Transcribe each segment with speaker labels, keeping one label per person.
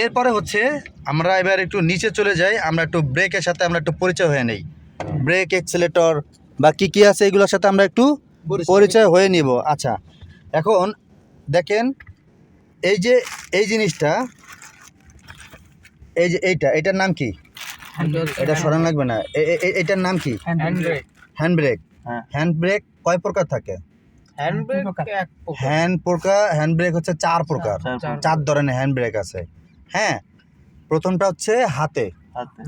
Speaker 1: এরপরে হচ্ছে আমরা এবার একটু নিচে চলে যাই আমরা একটু ব্রেকের সাথে আমরা একটু পরিচয় হয়ে নেই। ব্রেক এক্সেলেটর বা কি কি আছে এগুলোর সাথে আমরা একটু পরিচয় হয়ে নিব। আচ্ছা এখন দেখেন এই যে এই জিনিসটা এই যে এইটা এটার নাম কি? এটা সরান লাগবে না। এটার নাম কি? হ্যান্ড ব্রেক
Speaker 2: হ্যাঁ।
Speaker 1: হ্যান্ড ব্রেক কয় প্রকার থাকে? হ্যান্ড ব্রেক হ্যান্ড প্রকার। হ্যান্ড ব্রেক হচ্ছে চার প্রকার।
Speaker 2: চার
Speaker 1: ধরনের হ্যান্ড ব্রেক আছে। হ্যাঁ প্রথমটা হচ্ছে হাতে।
Speaker 2: হাতে।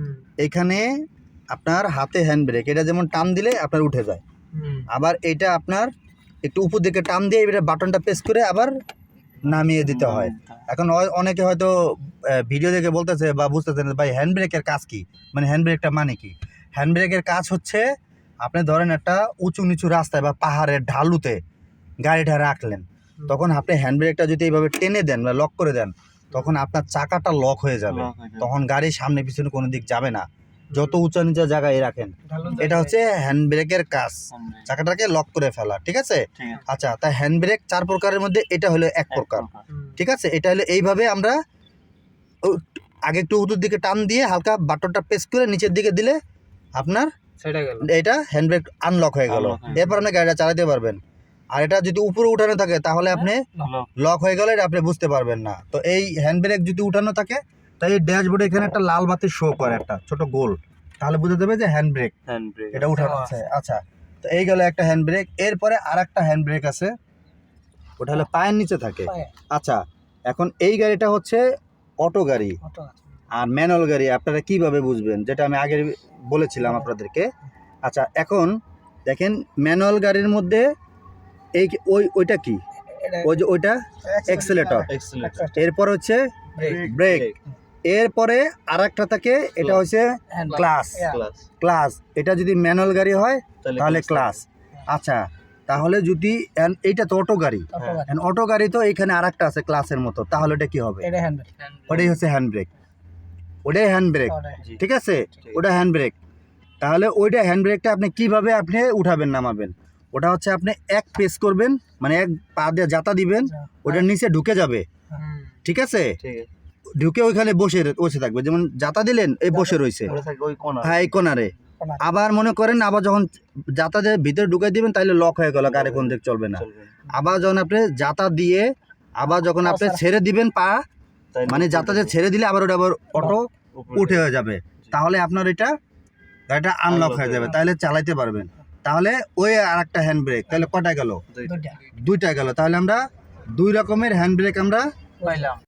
Speaker 1: এখানে আপনার হাতে হ্যান্ড ব্রেক এটা যেমন টান দিলে আপনার উঠে যায়। আবার এটা আপনার একটু উপর দিকে টান দিয়ে এবারে বাটনটা প্রেস করে আবার নামিয়ে দিতে হয়। এখন অনেকে হয়তো ভিডিও দেখে বলতেছে বা বুঝতেছে না ভাই হ্যান্ড ব্রেকের কাজ কি? মানে হ্যান্ড ব্রেকটা মানে কি? হ্যান্ড ব্রেকের কাজ হচ্ছে আপনি ধরেন একটা উঁচু নিচু রাস্তায় বা পাহাড়ের ঢালুতে গাড়িটা রাখলেন। তখন আপনি হ্যান্ড ব্রেকটা যদি এইভাবে টেনে দেন বা লক করে দেন তখন আপনার চাকাটা লক হয়ে যাবে। তখন গাড়ি সামনে পিছনে কোনো দিক যাবে না। যত উঁচা নিচা জায়গায় রাখেন। এটা হচ্ছে হ্যান্ড ব্রেকের কাজ। চাকাটাকে লক করে ফেলা ঠিক আছে? আচ্ছা তাই হ্যান্ড ব্রেক চার প্রকারের মধ্যে এটা হলো এক প্রকার। ঠিক আছে? এটা হলো এইভাবে আমরা আগে একটু উঁচুর দিকে টান দিয়ে হালকা বাটনটা প্রেস করে নিচের দিকে দিলে আপনার এটা হ্যান্ড ব্রেক আনলক হয়ে
Speaker 2: হয়ে গেল।
Speaker 1: এরপর আপনি গাড়িটা চালাতে পারবেন। আর এটা যদি উপরে উঠানো থাকে তাহলে আপনি লক হয়ে গেলে আপনি বুঝতে পারবেন না। তো এই হ্যান্ড ব্রেক যদি উঠানো থাকে তাই এই ড্যাশবোর্ডে এখানে একটা লাল বাতি শো করে একটা ছোট গোল। তাহলে বুঝে যাবে যে হ্যান্ড ব্রেক
Speaker 2: handbrake
Speaker 1: এটা উঠানো আছে। আচ্ছা তো এই গেল একটা হ্যান্ড ব্রেক এরপরে আর একটা হ্যান্ড ব্রেক আছে। ওটা হলো পায়ের নিচে থাকে। আচ্ছা এখন এই গাড়িটা হচ্ছে অটো গাড়ি। আর ম্যানুয়াল গাড়ি আপনারা কীভাবে বুঝবেন? যেটা আমি আগে বলেছিলাম আপনাদেরকে। আচ্ছা এখন দেখেন ম্যানুয়াল গাড়ির মধ্যে এই ওই ওইটা কি? ওই যে ওইটা এক্সেলেটর এরপর হচ্ছে ব্রেক এরপরে আর একটা থাকে এটা হচ্ছে ক্লাস ক্লাস এটা যদি ম্যানুয়াল গাড়ি হয় তাহলে ক্লাস আচ্ছা তাহলে যদি এইটা তো অটো গাড়ি। অটো গাড়ি। তো এখানে আর একটা আছে ক্লাসের মতো। তাহলে এটা কি হবে? ওটাই হচ্ছে হ্যান্ড ব্রেক ওটাই। হ্যান্ড ব্রেক ঠিক আছে। ওটা হ্যান্ড ব্রেক তাহলে ওইটা হ্যান্ড ব্রেকটা আপনি কীভাবে আপনি উঠাবেন নামাবেন? ওটা হচ্ছে আপনি এক পেস করবেন মানে এক পা দিয়ে জাতা দিবেন ওটার নিচে ঢুকে যাবে। ঠিক আছে? ঢুকে ওইখানে বসে বসে থাকবে। যেমন জাতা দিলেন এই বসে রয়েছে। হ্যাঁ এই কোনারে। আবার মনে করেন আবার যখন জাতা দিয়ে ভিতরে ঢুকে দিবেন তাহলে লক হয়ে গেল গাড়ি কোন দিক চলবে না। আবার যখন আপনি জাতা দিয়ে আবার যখন আপনি ছেড়ে। দিবেন পা মানে যাতাতে
Speaker 2: উঠে
Speaker 1: ছেড়ে দিলে আবার ওটা আবার অটো উঠে হয়ে যাবে। তাহলে আপনার এটা গাড়িটা আনলক হয়ে যাবে। তাহলে চালাইতে পারবেন। তাহলে ওই আর একটা হ্যান্ড ব্রেক তাহলে কটা গেল? দুইটা। গেল। তাহলে আমরা দুই রকমের হ্যান্ড ব্রেক আমরা
Speaker 3: পাইলাম।